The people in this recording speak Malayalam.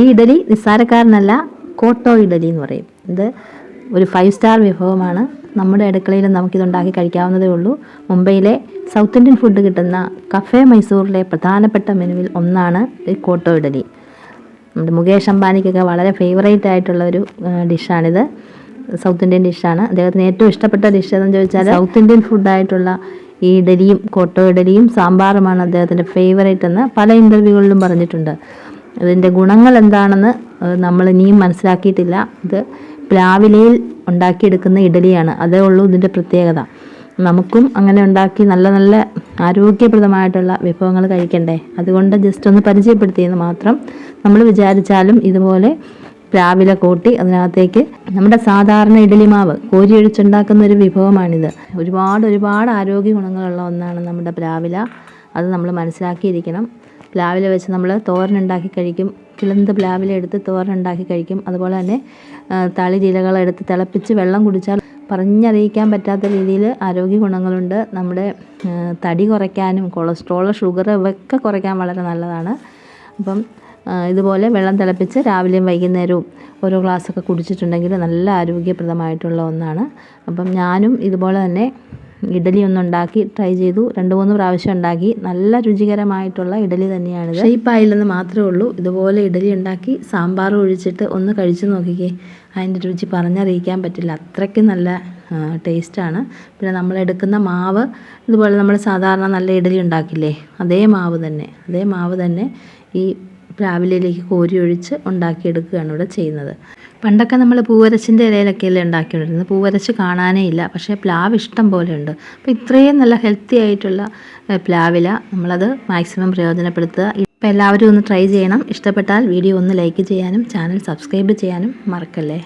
ഈ ഇഡലി നിസ്സാരക്കാരനല്ല കോട്ടോ ഇഡലി എന്ന് പറയും. ഇത് ഒരു ഫൈവ് സ്റ്റാർ വിഭവമാണ്. നമ്മുടെ അടുക്കളയിൽ നമുക്കിതുണ്ടാക്കി കഴിക്കാവുന്നതേ ഉള്ളൂ. മുംബൈയിലെ സൗത്ത് ഇന്ത്യൻ ഫുഡ് കിട്ടുന്ന കഫേ മൈസൂറിലെ പ്രധാനപ്പെട്ട മെനുവിൽ ഒന്നാണ് ഈ കോട്ടോ ഇഡലി. നമ്മുടെ മുകേഷ് അംബാനിക്കൊക്കെ വളരെ ഫേവറേറ്റ് ആയിട്ടുള്ള ഒരു ഡിഷാണിത് സൗത്ത് ഇന്ത്യൻ ഡിഷാണ് അദ്ദേഹത്തിന് ഏറ്റവും ഇഷ്ടപ്പെട്ട ഡിഷ് എന്ന് ചോദിച്ചാൽ സൗത്ത് ഇന്ത്യൻ ഫുഡായിട്ടുള്ള ഈ ഇഡലിയും കോട്ടോ ഇഡലിയും സാമ്പാറുമാണ് അദ്ദേഹത്തിന്റെ ഫേവറേറ്റ് എന്ന് പല ഇന്റർവ്യൂകളിലും പറഞ്ഞിട്ടുണ്ട്. ഇതിന്റെ ഗുണങ്ങൾ എന്താണെന്ന് നമ്മൾ ഇനിയും മനസ്സിലാക്കിയിട്ടില്ല. ഇത് പ്ലാവിലയിൽ ഉണ്ടാക്കിയെടുക്കുന്ന ഇഡലിയാണ്. അതേ ഉള്ളൂ ഇതിന്റെ പ്രത്യേകത. നമുക്കും അങ്ങനെ ഉണ്ടാക്കി നല്ല നല്ല ആരോഗ്യപ്രദമായിട്ടുള്ള വിഭവങ്ങൾ കഴിക്കണ്ടേ? അതുകൊണ്ട് ജസ്റ്റ് ഒന്ന് പരിചയപ്പെടുത്തിയെന്ന് മാത്രം നമ്മൾ വിചാരിച്ചാലും ഇതുപോലെ രാവിലെ കൂട്ടി അതിനകത്തേക്ക് നമ്മുടെ സാധാരണ ഇഡലി മാവ് കോരി ഒഴിച്ചുണ്ടാക്കുന്ന ഒരു വിഭവമാണിത്. ഒരുപാട് ഒരുപാട് ആരോഗ്യ ഗുണങ്ങളുള്ള ഒന്നാണ് നമ്മുടെ രാവില അത് നമ്മൾ മനസ്സിലാക്കിയിരിക്കണം. പ്ലാവില വെച്ച് നമ്മൾ തോരൻ ഉണ്ടാക്കി കഴിക്കും. കിളന്ത് പ്ലാവില എടുത്ത് തോരൻ ഉണ്ടാക്കി കഴിക്കും. അതുപോലെ തന്നെ തളിരിലകളെടുത്ത് തിളപ്പിച്ച് വെള്ളം കുടിച്ചാൽ പറഞ്ഞറിയിക്കാൻ പറ്റാത്ത രീതിയിൽ ആരോഗ്യ ഗുണങ്ങളുണ്ട്. നമ്മുടെ തടി കുറയ്ക്കാനും കൊളസ്ട്രോൾ ഷുഗർ ഇവയൊക്കെ കുറയ്ക്കാൻ വളരെ നല്ലതാണ്. അപ്പം ഇതുപോലെ വെള്ളം തിളപ്പിച്ച് രാവിലെയും വൈകുന്നേരവും ഓരോ ഗ്ലാസ്സൊക്കെ കുടിച്ചിട്ടുണ്ടെങ്കിൽ നല്ല ആരോഗ്യപ്രദമായിട്ടുള്ള ഒന്നാണ്. അപ്പം ഞാനും ഇതുപോലെ തന്നെ ഇഡലി ഒന്ന് ഉണ്ടാക്കി ട്രൈ ചെയ്തു. രണ്ട് മൂന്ന് പ്രാവശ്യം ഉണ്ടാക്കി. നല്ല രുചികരമായിട്ടുള്ള ഇഡലി തന്നെയാണ് ഷെയ്പ്പായില്ലെന്ന് മാത്രമേ ഉള്ളൂ. ഇതുപോലെ ഇഡലി ഉണ്ടാക്കി സാമ്പാർ ഒഴിച്ചിട്ട് ഒന്ന് കഴിച്ചു നോക്കിക്കേ. അതിന്റെ രുചി പറഞ്ഞറിയിക്കാൻ പറ്റില്ല. അത്രയ്ക്ക് നല്ല ടേസ്റ്റാണ് പിന്നെ നമ്മൾ എടുക്കുന്ന മാവ് ഇതുപോലെ നമ്മൾ സാധാരണ നല്ല ഇഡലി ഉണ്ടാക്കില്ലേ? അതേ മാവ് തന്നെ. അതേ മാവ് തന്നെ ഈ രാവിലെയിലേക്ക് കോരി ഒഴിച്ച് ഉണ്ടാക്കിയെടുക്കുകയാണ് ഇവിടെ ചെയ്യുന്നത്. പണ്ടൊക്കെ നമ്മൾ പൂവരച്ചിന്റെ ഇലയിലൊക്കെയല്ലേ ഉണ്ടാക്കിക്കൊണ്ടിരുന്നത്. പൂവരച്ച് കാണാനേ ഇല്ല. പക്ഷേ പ്ലാവ് ഇഷ്ടം പോലെ ഉണ്ട്. അപ്പോൾ ഇത്രയും നല്ല ഹെൽത്തി ആയിട്ടുള്ള പ്ലാവില നമ്മളത് മാക്സിമം പ്രയോജനപ്പെടുത്തുക. ഇപ്പോൾ എല്ലാവരും ഒന്ന് ട്രൈ ചെയ്യണം. ഇഷ്ടപ്പെട്ടാൽ വീഡിയോ ഒന്ന് ലൈക്ക് ചെയ്യാനും ചാനൽ സബ്സ്ക്രൈബ് ചെയ്യാനും മറക്കല്ലേ?